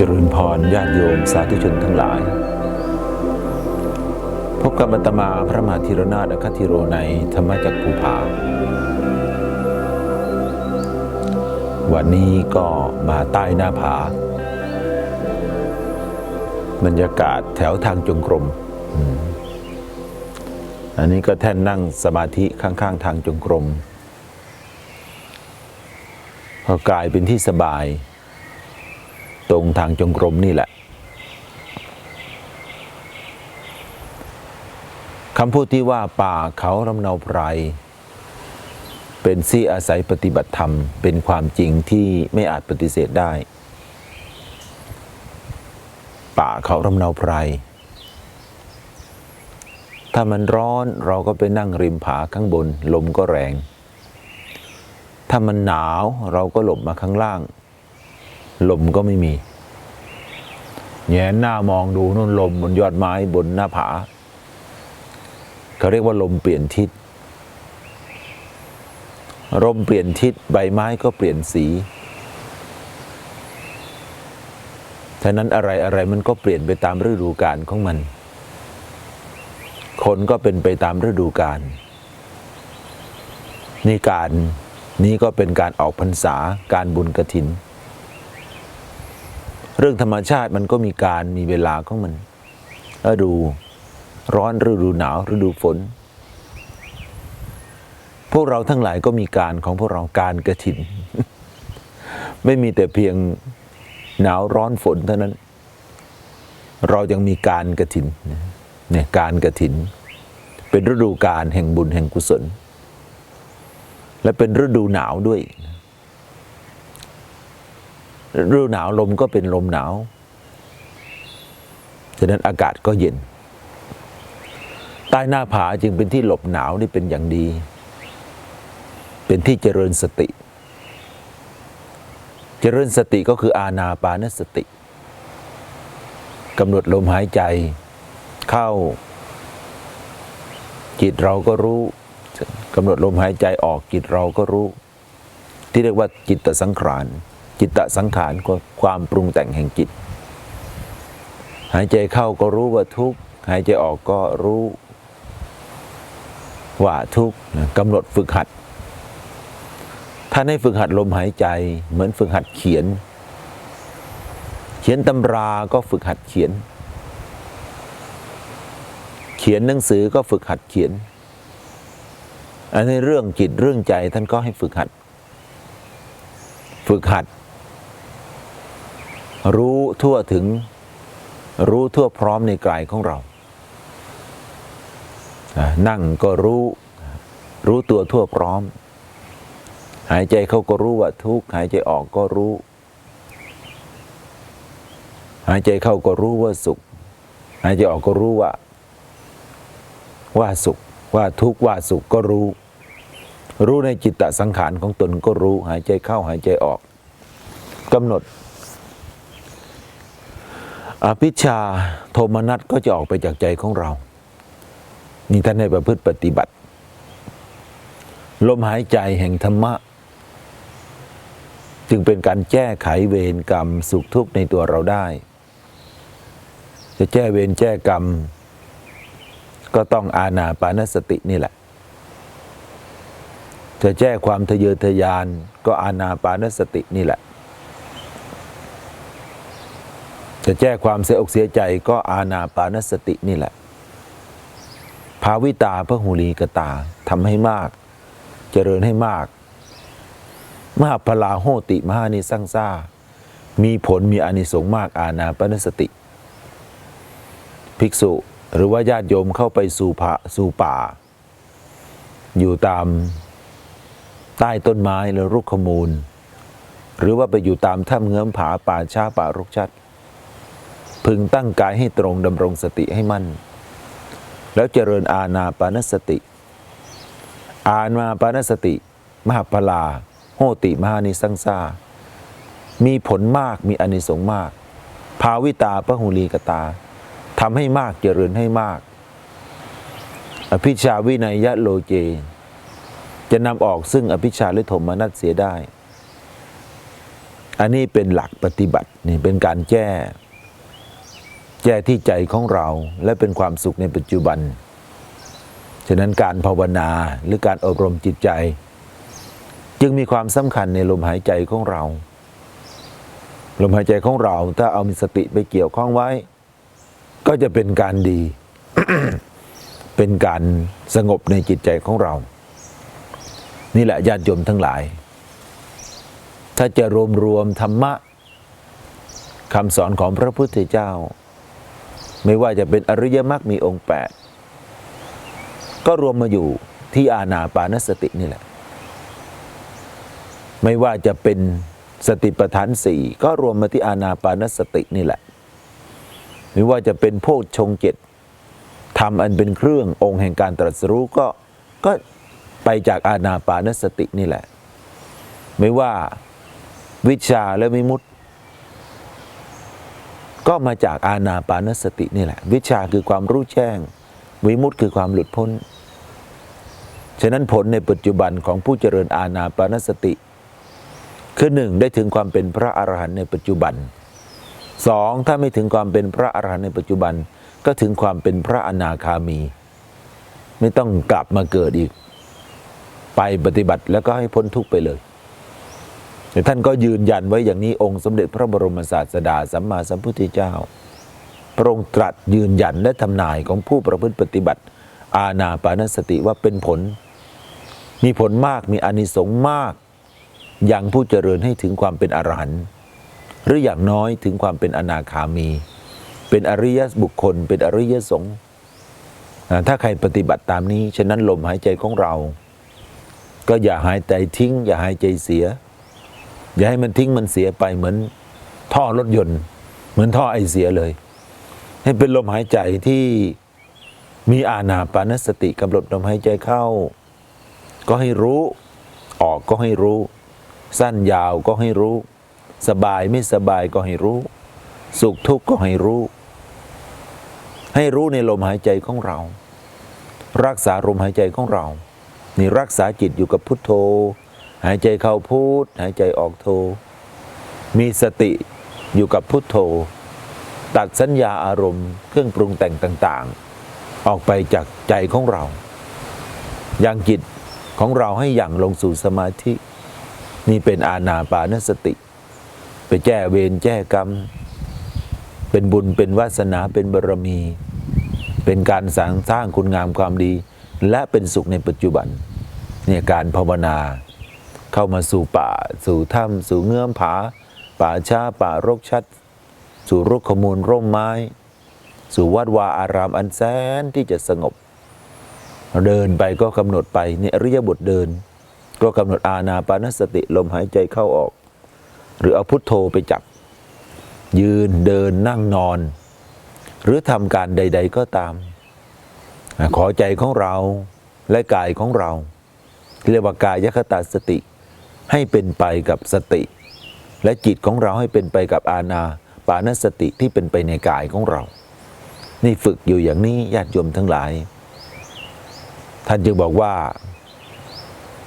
เจริญพรญาติโยมสาธุชนทั้งหลาย พบกับอาตมาพระมหาธีรนาถอคติโรในธรรมจักภูผา วันนี้ก็มาใต้หน้าผา บรรยากาศแถวทางจงกรมอืมอันนี้ก็แท่นนั่งสมาธิข้างๆ ทางจงกรมก็กลายเป็นที่สบาย ตรงทางจงกรมนี่แหละคำพูดที่ว่าป่าเขาลำเนาไพรเป็นที่อาศัยปฏิบัติธรรม เป็นความจริงที่ไม่อาจปฏิเสธได้ ป่าเขาลำเนาไพรถ้ามันร้อนเราก็ไปนั่งริมผาข้างบน ลมก็แรง ถ้ามันหนาวเราก็หลบมาข้างล่าง ลมก็ไม่มีแงนหน้ามองดูนู่นลมบนยอดไม้บนหน้าผา เขาเรียกว่าลมเปลี่ยนทิศลมเปลี่ยนทิศใบไม้ก็เปลี่ยนสีฉะนั้นอะไรอะไรมันก็เปลี่ยนไปตามฤดูกาลของมัน คนก็เป็นไปตามฤดูกาลนี่การนี้ก็เป็นการออกพรรษาการบุญกระถิน เรื่องธรรมชาติมันก็มีการมีเวลาของมันฤดูร้อนฤดูหนาวฤดูฝน พวกเราทั้งหลายก็มีการของพวกเราการกระถิน ไม่มีแต่เพียงหนาวร้อนฝนเท่านั้น เรายังมีการกระถินเนี่ยการกระถิน เป็นฤดูการแห่งบุญแห่งกุศล และเป็นฤดูหนาวด้วย ฤดูหนาวลมก็เป็นลมหนาวฉะนั้นอากาศก็เย็น ใต้หน้าผาจึงเป็นที่หลบหนาวนี่เป็นอย่างดี เป็นที่เจริญสติ เจริญสติก็คืออาณาปานสติกำหนดลมหายใจ เข้า จิตเราก็รู้กำหนดลมหายใจออกจิตเราก็รู้ ที่เรียกว่าจิตตสังขาร จิตตสังขารก็ความปรุงแต่งแห่งจิต หายใจเข้าก็รู้ว่าทุกข์หายใจออกก็รู้ว่าทุกข์กำหนดฝึกหัดท่านให้ฝึกหัดลมหายใจ เหมือนฝึกหัดเขียน เขียนตำราก็ฝึกหัดเขียน เขียนหนังสือก็ฝึกหัดเขียน อันนี้เรื่องจิตเรื่องใจท่านก็ให้ฝึกหัด ฝึกหัด รู้ทั่วถึง รู้ทั่วพร้อมในกายของเรา นั่งก็รู้ รู้ตัวทั่วพร้อม หายใจเข้าก็รู้ว่าทุกข์หายใจออกก็รู้ หายใจเข้าก็รู้ว่าสุข หายใจออกก็รู้ว่า ว่าสุข ว่าทุกข์ว่าสุขก็รู้ รู้ในจิตตสังขารของตนก็รู้ หายใจเข้าหายใจออกกำหนด อภิชาโทมนัสก็จะออกไปจากใจของเรา นี่ท่านให้ประพฤติปฏิบัติ ลมหายใจแห่งธรรมะ จึงเป็นการแก้ไขเวรกรรมสุขทุกข์ในตัวเราได้ จะแก้เวรแก้กรรม ก็ต้องอาณาปานสตินี่แหละ จะแก้ความทะเยอทะยานก็อาณาปานสตินี่แหละ จะแก้ความเสียอกเสียใจก็อาณาปานสตินี่แหละ ภาวิตาพระหูลีกตาทำให้มาก เจริญให้มาก มหาพลาโหติมหานิสังซามีผลมีอานิสงส์มากอาณาปานสติ ภิกษุหรือว่าญาติโยมเข้าไปสู่ผาสู่ป่า อยู่ตามใต้ต้นไม้หรือรุกขมูล หรือว่าไปอยู่ตามถ้ำเงื้อมผาป่าช้าป่ารกชัด พึงตั้งกายให้ตรงดำรงสติให้มั่น แล้วเจริญอาณาปานสติ อาณาปานสติ มหาพลา โหติมหานิสังซามีผลมากมีอนิสงส์มาก ภาวิตาพระหูลีกตาทำให้มากเจริญให้มาก อภิชาวินัยยะโลเจ จะนำออกซึ่งอภิชาและโทมนัสเสียได้ อันนี้เป็นหลักปฏิบัตินี่เป็นการแก้ แก้ที่ใจของเราและเป็นความสุขในปัจจุบัน ฉะนั้นการภาวนาหรือการอบรมจิตใจ จึงมีความสำคัญในลมหายใจของเรา ลมหายใจของเราถ้าเอามีสติไปเกี่ยวข้องไว้ ก็จะเป็นการดี เป็นการสงบในจิตใจของเรา นี่แหละญาติโยมทั้งหลาย ถ้าจะรวมรวมธรรมะคำสอนของพระพุทธเจ้า ไม่ว่าจะเป็นอริยมรรคมีองค์แปดก็รวมมาอยู่ที่อาณาปานสตินี่แหละ ไม่ว่าจะเป็นสติปัฏฐานสี่ก็รวมมาที่อาณาปานสตินี่แหละ ไม่ว่าจะเป็นโพชฌงเจ็ดทำอันเป็นเครื่ององค์แห่งการตรัสรู้ก็ก็ไปจากอาณาปานสตินี่แหละ ไม่ว่าวิชาและวิมุตติ ก็มาจากอาณาปานสตินี่แหละ วิชาคือความรู้แจ้ง วิมุตติคือความหลุดพ้น ฉะนั้นผลในปัจจุบันของผู้เจริญอาณาปานสติ คือหนึ่งได้ถึงความเป็นพระอรหันต์ในปัจจุบันสองถ้าไม่ถึงความเป็นพระอรหันต์ในปัจจุบันก็ถึงความเป็นพระอนาคามี ไม่ต้องกลับมาเกิดอีก ไปปฏิบัติแล้วก็ให้พ้นทุกข์ไปเลย แต่ท่านก็ยืนยันไว้อย่างนี้องค์สมเด็จพระบรมศาสดาสัมมาสัมพุทธเจ้า พระองค์ตรัสยืนยันและทำนายของผู้ประพฤติปฏิบัติ อาณาปานสติว่าเป็นผล มีผลมากมีอนิสงส์มาก ยังผู้เจริญให้ถึงความเป็นอรหันต์หรืออย่างน้อยถึงความเป็นอนาคามี เป็นอริยบุคคล เป็นอริยสงฆ์ถ้าใครปฏิบัติตามนี้ ฉะนั้นลมหายใจของเรา ก็อย่าหายใจทิ้ง อย่าหายใจเสีย อย่าให้มันทิ้งมันเสียไปเหมือนท่อรถยนต์ เหมือนท่อไอเสียเลย ให้เป็นลมหายใจที่มีอาณาปานสติกำหนดลมหายใจเข้า ก็ให้รู้ ออกก็ให้รู้ สั้นยาวก็ให้รู้ สบายไม่สบายก็ให้รู้ สุขทุกข์ก็ให้รู้ ให้รู้ในลมหายใจของเรา รักษาลมหายใจของเรา นี่รักษาจิตอยู่กับพุทโธ หายใจเข้าพุทหายใจออกโธมีสติอยู่กับพุทโธ ตัดสัญญาอารมณ์เครื่องปรุงแต่งต่างๆ ออกไปจากใจของเรา อยังจิตของเราให้อย่างลงสู่สมาธิ นี่เป็นอาณาปานสติ ไปแก้เวรแก้กรรม เป็นบุญเป็นวาสนาเป็นบารมี เป็นการสร้างสร้างคุณงามความดี และเป็นสุขในปัจจุบันเนี่ยการภาวนา เข้ามาสู่ป่า สู่ถ้ำสู่เงื่อมผา ป่าช้าป่ารกชัด สู่รุกขมูลร่มไม้ สู่วัดวาอารามอันแสนที่จะสงบ เดินไปก็กำหนดไปเนี่ยอริยบทเดิน ก็กำหนดอาณาปานสติลมหายใจเข้าออก หรือเอาพุทโธไปจับ ยืนเดินนั่งนอน หรือทำการใด ๆก็ตาม ขอใจของเราและกายของเราที่เรียกว่ากายคตาสติ ให้เป็นไปกับสติ และจิตของเราให้เป็นไปกับอาณาปานสติที่เป็นไปในกายของเรา นี่ฝึกอยู่อย่างนี้ญาติโยมทั้งหลาย ท่านจึงบอกว่า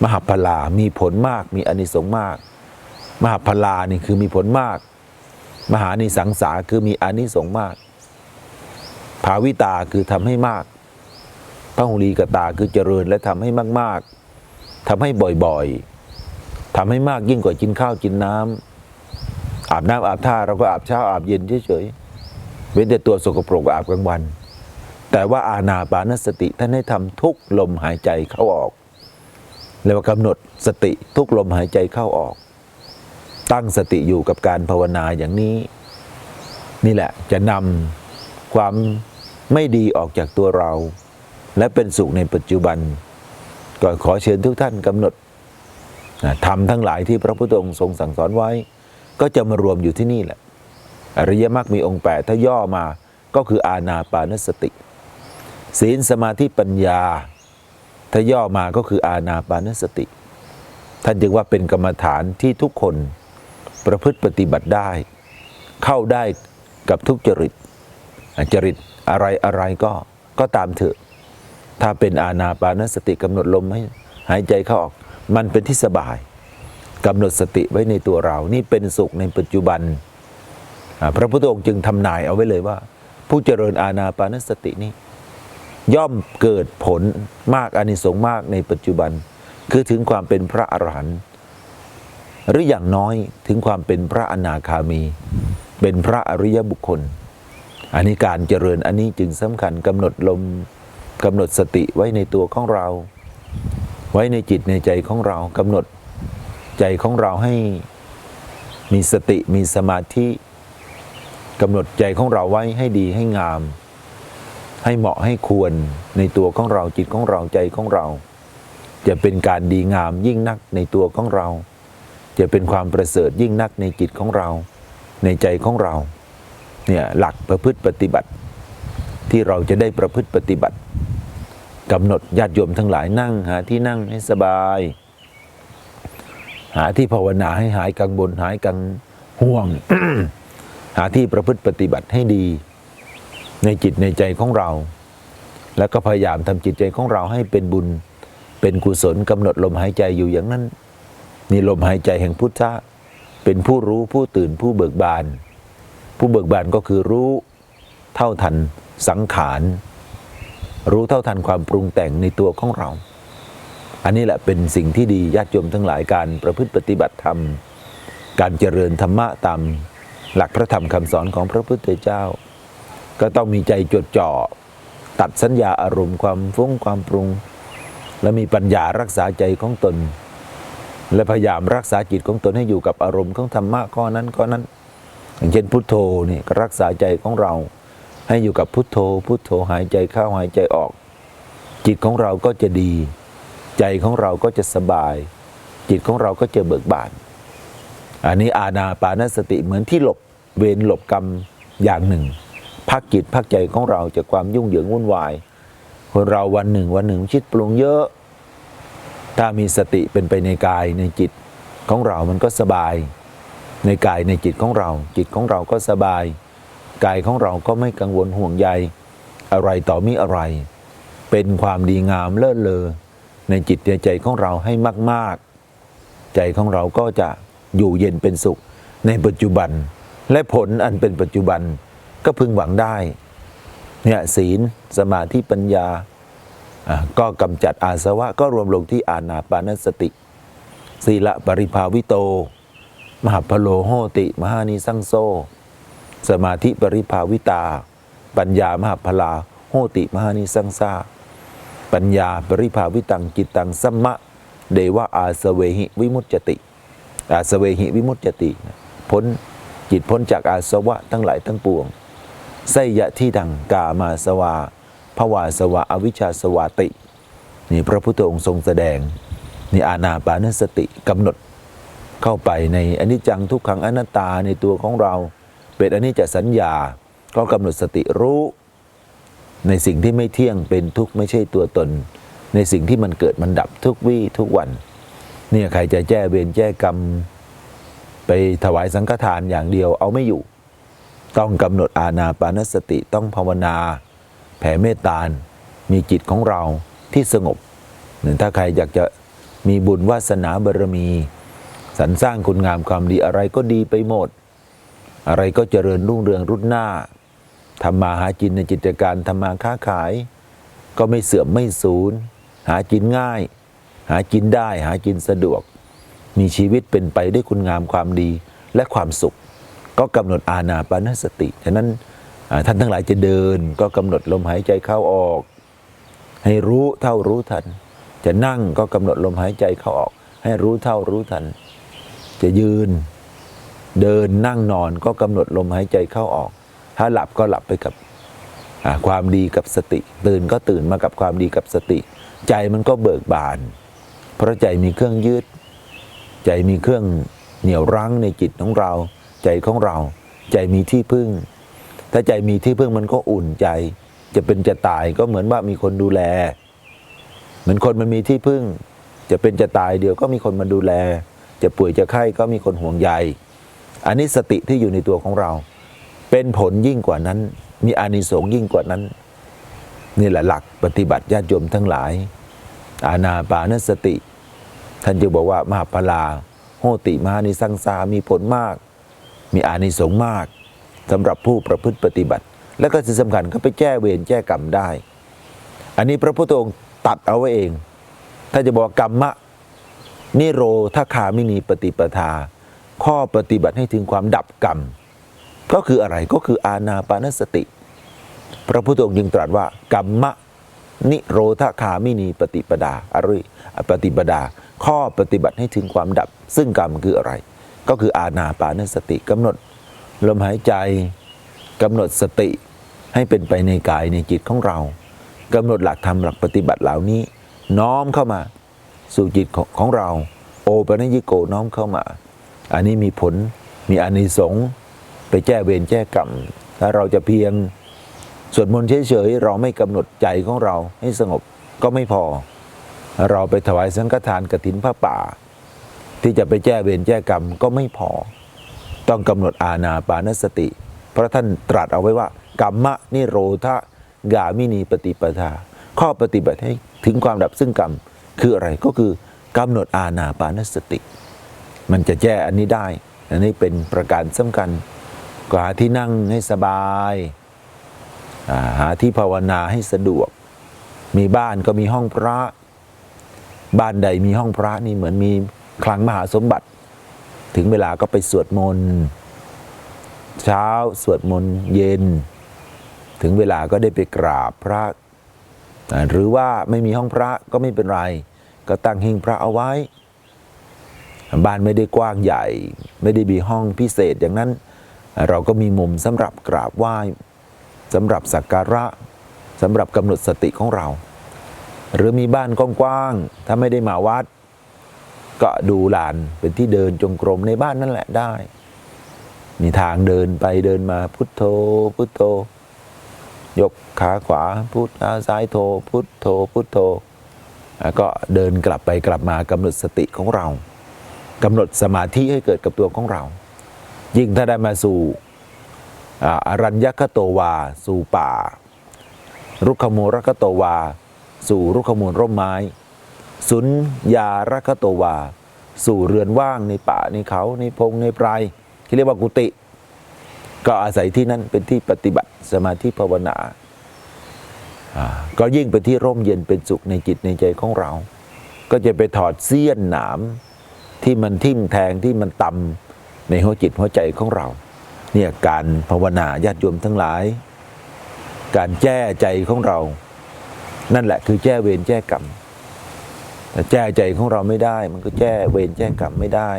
มหาพลามีผลมาก มีอนิสงส์มาก มหาพลานี่คือมีผลมาก มหานิสังสาคือมีอนิสงส์มาก ภาวิตาคือทำให้มากพระหุลีกตาคือเจริญและทำให้มาก ๆทำให้บ่อยๆ ทำให้มากยิ่งกว่ากินข้าวกินน้ำอาบน้ำอาบท่าเราก็อาบเช้าอาบเย็นเฉยๆเว้นแต่ตัวสกปรกอาบกลางวัน แต่ว่าอาณาปานสติท่านให้ทำทุกลมหายใจเข้าออกเรียกว่ากำหนดสติทุกลมหายใจเข้าออก ตั้งสติอยู่กับการภาวนาอย่างนี้ นี่แหละจะนำความไม่ดีออกจากตัวเรา และเป็นสุขในปัจจุบันก็ขอเชิญทุกท่านกำหนด นะทำทั้งหลายที่พระพุทธองค์ทรงสั่งสอนไว้ ก็จะมารวมอยู่ที่นี่แหละ อริยมรรคมีองค์แปดถ้าย่อมาก็คืออาณาปานสติ ศีลสมาธิปัญญา ถ้าย่อมาก็คืออาณาปานสติ ท่านจึงว่าเป็นกรรมฐานที่ทุกคนประพฤติปฏิบัติได้ เข้าได้กับทุกจริต จริตอะไรอะไรก็ก็ตามเถอะ ถ้าเป็นอาณาปานสติกำหนดลมให้หายใจเข้าออก มันเป็นที่สบายกำหนดสติไว้ในตัวเรา นี่เป็นสุขในปัจจุบัน พระพุทธองค์จึงทำนายเอาไว้เลยว่า ผู้เจริญอาณาปานสตินี้ ย่อมเกิดผลมากอานิสงส์มากในปัจจุบัน คือถึงความเป็นพระอรหันต์หรืออย่างน้อยถึงความเป็นพระอนาคามี เป็นพระอริยบุคคล อันนี้การเจริญอันนี้จึงสำคัญกำหนดลมกำหนดสติไว้ในตัวของเรา ไว้ในจิตในใจของเรากำหนดใจของเราให้มีสติมีสมาธิกำหนดใจของเราไว้ให้ดีให้งาม ให้เหมาะให้ควรในตัวของเราจิตของเราใจของเรา จะเป็นการดีงามยิ่งนักในตัวของเรา จะเป็นความประเสริฐยิ่งนักในจิตของเรา ในใจของเราเนี่ยหลักประพฤติปฏิบัติ ที่เราจะได้ประพฤติปฏิบัติ กำหนดญาติโยมทั้งหลายนั่งหาที่นั่งให้สบาย หาที่ภาวนาให้หายกังวลหายกังห่วง หาที่ประพฤติปฏิบัติให้ดี ในจิตในใจของเรา แล้วก็พยายามทำจิตใจของเราให้เป็นบุญ เป็นกุศลกำหนดลมหายใจอยู่อย่างนั้นนี่ลมหายใจแห่งพุทธะเป็นผู้รู้ผู้ตื่นผู้เบิกบาน ผู้เบิกบานก็คือรู้เท่าทันสังขาร รู้เท่าทันความปรุงแต่งในตัวของเรา อันนี้แหละเป็นสิ่งที่ดีญาติโยมทั้งหลายการประพฤติปฏิบัติธรรม การเจริญธรรมะตามหลักพระธรรมคำสอนของพระพุทธเจ้า ก็ต้องมีใจจดจ่อ ตัดสัญญาอารมณ์ความฟุ้งความปรุง และมีปัญญารักษาใจของตน และพยายามรักษาจิตของตนให้อยู่กับอารมณ์ของธรรมะข้อนั้นข้อนั้น อย่างเช่นพุทโธนี่ก็รักษาใจของเรา ให้อยู่กับพุทโธ พุทโธหายใจเข้าหายใจออก จิตของเราก็จะดี ใจของเราก็จะสบาย จิตของเราก็จะเบิกบาน อันนี้อาณาปานสติเหมือนที่หลบเวรหลบกรรมอย่างหนึ่งพักจิตพักใจของเราจากความยุ่งเหยิงวุ่นวายคนเราวันหนึ่งวันหนึ่งคิดปรุงเยอะ ถ้ามีสติเป็นไปในกายในจิตของเรามันก็สบาย ในกายในจิตของเรา จิตของเราก็สบาย กายของเราก็ไม่กังวลห่วงใยอะไรต่อมีอะไร เป็นความดีงามเลิศเลอในจิตในใจของเราให้มาก ๆ ใจของเราก็จะอยู่เย็นเป็นสุขในปัจจุบัน และผลอันเป็นปัจจุบันก็พึงหวังได้เนี่ยศีลสมาธิปัญญาก็กำจัดอาสวะก็รวมลงที่อานาปานสติ ศีละปริภาวิโต มหาพโลโหติ มหานิสังโซ สมาธิปริภาวิตา ปัญญามหาพลา โหติมหานิสังสาปัญญาปริภาวิตังจิตังสัมมะ เดวะอาสเวหิวิมุตจติ อาสเวหิวิมุตจติ พ้นจิตพ้นจากอาสวะทั้งหลายทั้งปวงไสยะที่ดังกามาสวาภวาสวะอวิชชาสวาติ นี่พระพุทธองค์ทรงแสดงนี่อาณาปานสติกำหนดเข้าไปในอนิจจังทุกขังอนัตตาในตัวของเรา เป็นอนิจจสัญญาก็กำหนดสติรู้ ในสิ่งที่ไม่เที่ยงเป็นทุกข์ไม่ใช่ตัวตน ในสิ่งที่มันเกิดมันดับทุกวี่ทุกวันเนี่ยใครจะแก้เวรแก้กรรม ไปถวายสังฆทานอย่างเดียวเอาไม่อยู่ ต้องกำหนดอาณาปานสติต้องภาวนา แผ่เมตตามีจิตของเราที่สงบหนึ่งถ้าใครอยากจะมีบุญวาสนาบารมี สรรสร้างคุณงามความดีอะไรก็ดีไปหมด อะไรก็เจริญรุ่งเรืองรุ่นหน้าทำมาหากินในกิจการทำมาค้าขาย ก็ไม่เสื่อมไม่สูญหากินง่าย หากินได้หากินสะดวก มีชีวิตเป็นไปด้วยคุณงามความดีและความสุข ก็กำหนดอาณาปานสติฉะนั้นท่านทั้งหลายจะเดิน ก็กำหนดลมหายใจเข้าออก ให้รู้เท่ารู้ทัน จะนั่งก็กำหนดลมหายใจเข้าออก ให้รู้เท่ารู้ทัน จะยืน เดินนั่งนอนก็กำหนดลมหายใจเข้าออก ถ้าหลับก็หลับไปกับความดีกับสติ ตื่นก็ตื่นมากับความดีกับสติ ใจมันก็เบิกบาน เพราะใจมีเครื่องยึดใจมีเครื่องเหนี่ยวรั้งในจิตของเรา ใจของเรา ใจมีที่พึ่ง ถ้าใจมีที่พึ่งมันก็อุ่นใจ จะเป็นจะตายก็เหมือนว่ามีคนดูแล เหมือนคนมันมีที่พึ่ง จะเป็นจะตายเดียวก็มีคนมาดูแล จะป่วยจะไข้ก็มีคนห่วงใย อันนี้สติที่อยู่ในตัวของเรา เป็นผลยิ่งกว่านั้น มีอานิสงส์ยิ่งกว่านั้น นี่แหละหลักปฏิบัติญาติโยมทั้งหลาย อาณาปานสติ ท่านจะบอกว่ามหาพลาโหติมหานิสังสามีผลมาก มีอานิสงส์มากสำหรับผู้ประพฤติปฏิบัติ และก็ที่สำคัญก็ไปแก้เวรแก้กรรมได้ อันนี้พระพุทธองค์ตัดเอาไว้เอง ถ้าจะบอกกรรมะนิโรธคามินีปฏิปทา ข้อปฏิบัติให้ถึงความดับกรรม ก็คืออะไรก็คืออาณาปานสติ พระพุทธองค์จึงตรัสว่ากรรมะนิโรธคามินีปฏิปดาอริปฏิปดา ข้อปฏิบัติให้ถึงความดับ ซึ่งกรรมคืออะไร ก็คืออาณาปานสติกำหนด ลมหายใจกำหนดสติให้เป็นไปในกายในจิตของเรากำหนดหลักธรรมหลักปฏิบัติเหล่านี้ น้อมเข้ามาสู่จิตของของเรา โอปัญญิโกน้อมเข้ามา อันนี้มีผลมีอานิสงส์ไปแก้เวรแก้กรรมถ้าเราจะเพียงสวดมนต์เฉยๆเราไม่กำหนดใจของเราให้สงบก็ไม่พอ เราไปถวายสังฆทานกฐินพระป่า ที่จะไปแก้เวรแก้กรรมก็ไม่พอ ต้องกำหนดอาณาปานสติ เพราะท่านตรัสเอาไว้ว่า กรรมะนิโรธกามินีปฏิปทา ข้อปฏิบัติให้ถึงความดับซึ่งกรรมคืออะไรก็คือกำหนดอาณาปานสติ มันจะแก้อันนี้ได้ อันนี้เป็นประการสำคัญก็หาที่นั่งให้สบายาหาที่ภาวนาให้สะดวก มีบ้านก็มีห้องพระ บ้านใดมีห้องพระนี่เหมือนมีคลังมหาสมบัติ ถึงเวลาก็ไปสวดมนต์เช้าสวดมนต์เย็น ถึงเวลาก็ได้ไปกราบพระ หรือว่าไม่มีห้องพระก็ไม่เป็นไร ก็ตั้งหิ้งพระเอาไว้ บ้านไม่ได้กว้างใหญ่ ไม่ได้มีห้องพิเศษอย่างนั้น เราก็มีมุมสำหรับกราบไหว้สำหรับสักการะสำหรับกำหนดสติของเรา หรือมีบ้านกว้างๆถ้าไม่ได้มาวัด ก็ดูลานเป็นที่เดินจงกรมในบ้านนั่นแหละได้ มีทางเดินไปเดินมาพุทโธ พุทโธ ยกขาขวาพุทขาซ้ายโธ พุทโธ พุทโธ แล้วก็เดินกลับไปกลับมากำหนดสติของเรา กำหนดสมาธิให้เกิดกับตัวของเรา ยิ่งถ้าได้มาสู่อรัญญคโตวา สู่ป่า รุขมูลรคโตวา สู่รุขมูลร่มไม้ สุนยารคโตวา สู่เรือนว่างในป่าในเขาในพงในไพรที่เรียกว่ากุฏิก็อาศัยที่นั่นเป็นที่ปฏิบัติสมาธิภาวนาอ่าก็ยิ่งเป็นที่ร่มเย็นเป็นสุขในจิตในใจของเรา ก็จะไปถอดเสี้ยนหนาม ที่มันทิ่มแทงที่มันตำในหัวจิตหัวใจของเรา เนี่ยการภาวนาญาติโยมทั้งหลาย การแก้ใจของเรา นั่นแหละคือแก้เวรแก้กรรมแต่แก้ใจของเราไม่ได้ มันก็แก้เวรแก้กรรมไม่ได้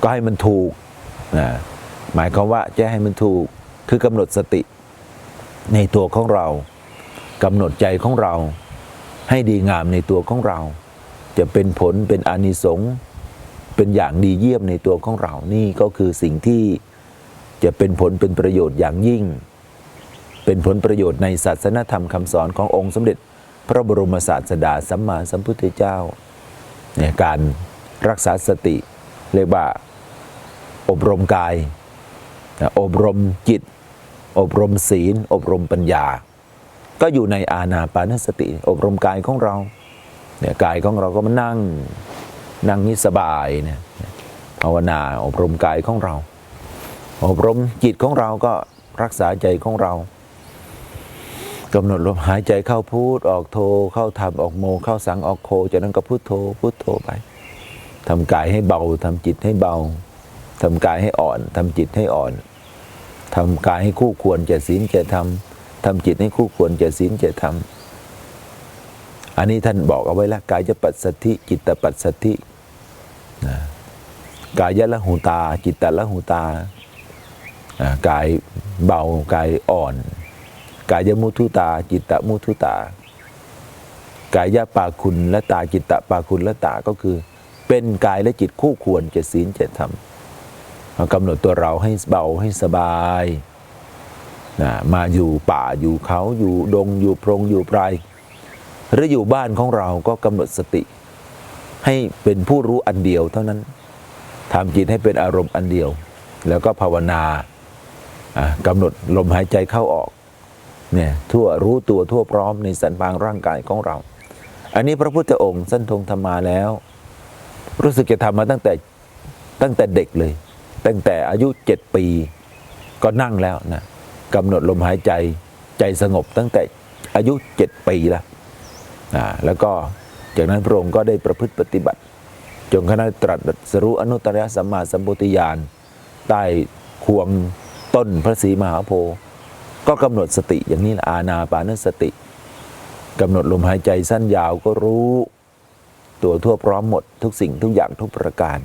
ก็ให้มันถูกนะหมายความว่าแก้ให้มันถูกคือกำหนดสติในตัวของเรากำหนดใจของเรา ให้ดีงามในตัวของเรา จะเป็นผลเป็นอานิสงส์ เป็นอย่างดีเยี่ยมในตัวของเรานี่ก็คือสิ่งที่จะเป็นผลเป็นประโยชน์อย่างยิ่ง เป็นผลประโยชน์ในศาสนธรรมคำสอนขององค์สมเด็จ พระบรมศาสดาสัมมาสัมพุทธเจ้าเนี่ยการรักษาสติเรียกว่าอบรมกาย อบรมจิต อบรมศีล อบรมปัญญา ก็อยู่ในอาณาปานสติ อบรมกายของเราเนี่ยกายของเราก็มานั่ง นั่งนี่สบายเนี่ยภาวนาอบรมกายของเรา อบรมจิตของเราก็รักษาใจของเรากำหนดลมหายใจเข้าพูดออกโทเข้าทำออกโมเข้าสังออกโคจากนั้นก็พุทโธพุทโธไปทำกายให้เบาทำจิตให้เบาทำกายให้อ่อนทำจิตให้อ่อนทำกายให้คู่ควรจะศีลจะทำทำจิตให้คู่ควรจะศีลจะทำ อันนี้ท่านบอกเอาไว้แล้วกายจะปัสสธิจิตปัสสธินะกายละหูตา จิตตละหูตากายเบากายอ่อน กายมุทุตา จิตตมุทุตากายปาคุณและตาจิตตปาคุณและตาก็คือ เป็นกายและจิตคู่ควรจะศีลจะธรรมกำหนดตัวเราให้เบาให้สบายนะมาอยู่ป่าอยู่เขาอยู่ดงอยู่โพรงอยู่ไพร หรืออยู่บ้านของเราก็กำหนดสติ ให้เป็นผู้รู้อันเดียวเท่านั้นทำจิตให้เป็นอารมณ์อันเดียว แล้วก็ภาวนากำหนดลมหายใจเข้าออกเนี่ยทั่วรู้ตัวทั่วพร้อมในสันพางร่างกายของเรา อันนี้พระพุทธองค์สั้นทงธรรมาแล้ว รู้สึกจะทำมาตั้งแต่ตั้งแต่เด็กเลย ตั้งแต่อายุเจ็ดปีก็นั่งแล้วนะกำหนดลมหายใจใจสงบตั้งแต่อายุเจ็ดปีแล้ว แล้วก็จากนั้นพระองค์ก็ได้ประพฤติปฏิบัติ จนคณะตรัสสรู้อนุตตรสัมมาสัมพุทธญาณใต้ควงต้นพระศรีมหาโพธิ์ก็กำหนดสติอย่างนี้แหละอาณาปานสติกำหนดลมหายใจสั้นยาวก็รู้ตัวทั่วพร้อมหมดทุกสิ่งทุกอย่างทุกประการ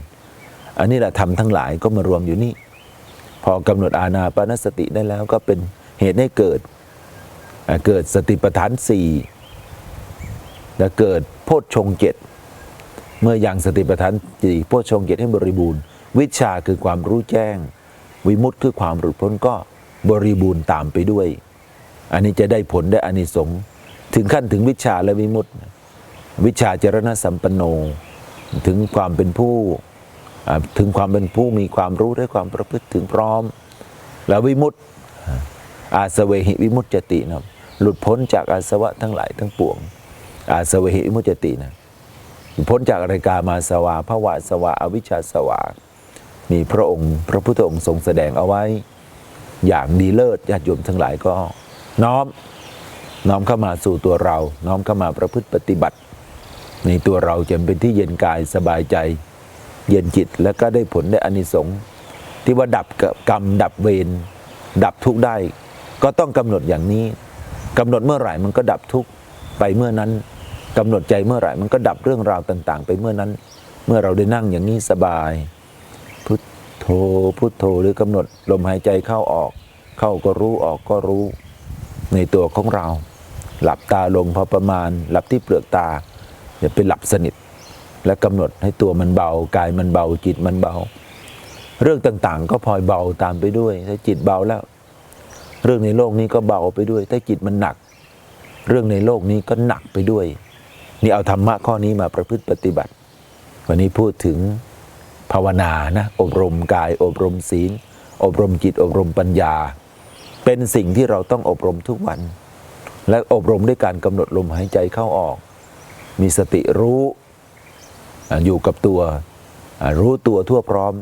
อันนี้แหละทำทั้งหลายก็มารวมอยู่นี่ พอกำหนดอาณาปานสติได้แล้วก็เป็นเหตุให้เกิดเกิดสติปัฏฐานสี่ และเกิดโพชฌงเจ็ดเมื่อยังสติปัฏฐานสี่โพชฌงเจ็ดให้บริบูรณ์ วิชาคือความรู้แจ้ง วิมุตติคือความหลุดพ้นก็บริบูรณ์ตามไปด้วย อันนี้จะได้ผลได้อานิสงส์ถึงขั้นถึงวิชาและวิมุตติวิชาจรณสัมปันโน ถึงความเป็นผู้ถึงความเป็นผู้มีความรู้และความประพฤติถึงพร้อม แล้ววิมุตติอาสเวหิวิมุตจตินะหลุดพ้นจากอาสวะทั้งหลายทั้งปวง สวหิวิมุจตินะพ้นจากรายกามาสวาภวาสวาอวิชชาสวามีพระองค์พระพุทธองค์ทรงแสดงเอาไว้อย่างดีเลิศญาติโยมทั้งหลายก็น้อมน้อมเข้ามาสู่ตัวเรา น้อมเข้ามาประพฤติปฏิบัติ ในตัวเราจะเป็นที่เย็นกายสบายใจ เย็นจิตแล้วก็ได้ผลได้อานิสงส์ที่ว่าดับกรรมดับเวรดับทุกข์ได้ ก็ต้องกำหนดอย่างนี้กำหนดเมื่อไหร่มันก็ดับทุกข์ ไปเมื่อนั้นกำหนดใจเมื่อไหร่มันก็ดับเรื่องราวต่าง ๆ ไปเมื่อนั้น เมื่อเราได้นั่งอย่างนี้สบาย พุทโธพุทโธหรือกำหนดลมหายใจเข้าออก เข้าก็รู้ออกก็รู้ ในตัวของเรา หลับตาลงพอประมาณ หลับที่เปลือกตาอย่าไปหลับสนิท และกำหนดให้ตัวมันเบากายมันเบาจิตมันเบา เรื่องต่างๆ ก็พลอยเบาตามไปด้วย ถ้าจิตเบาแล้ว เรื่องในโลกนี้ก็เบาไปด้วย ถ้าจิตมันหนัก เรื่องในโลกนี้ก็หนักไปด้วย นี่เอาธรรมะข้อนี้มาประพฤติปฏิบัติ วันนี้พูดถึงภาวนานะอบรมกาย อบรมศีล อบรมจิต อบรมปัญญา เป็นสิ่งที่เราต้องอบรมทุกวัน และอบรมด้วยการกำหนดลมหายใจเข้าออก มีสติรู้อยู่กับตัวรู้ตัวทั่วพร้อม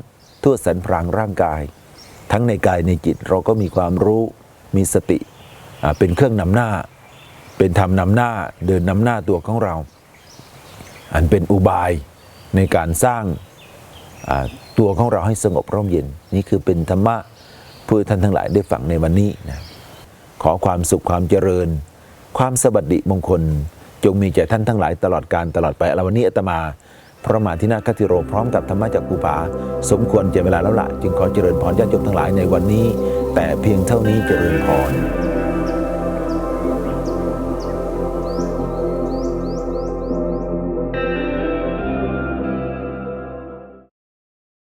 ทั่วสันพรางร่างกาย ทั้งในกายในจิตเราก็มีความรู้มีสติเป็นเครื่องนำหน้า เป็นธรรมนำหน้าเดินนำหน้าตัวของเรา อันเป็นอุบายในการสร้างตัวของเราให้สงบร่มเย็น นี่คือเป็นธรรมะเพื่อท่านทั้งหลายได้ฟังในวันนี้นะขอความสุขความเจริญ ความสวัสดิมงคล จงมีแก่ท่านทั้งหลายตลอดการตลอดไปแล้ววันนี้อาตมา พระมหาธินาคติโรพร้อมกับธรรมะจากภูผาสมควรเจเวลาแล้วละจึงขอเจริญพรญาติโยมทั้งหลายในวันนี้ แต่เพียงเท่านี้เจริญพร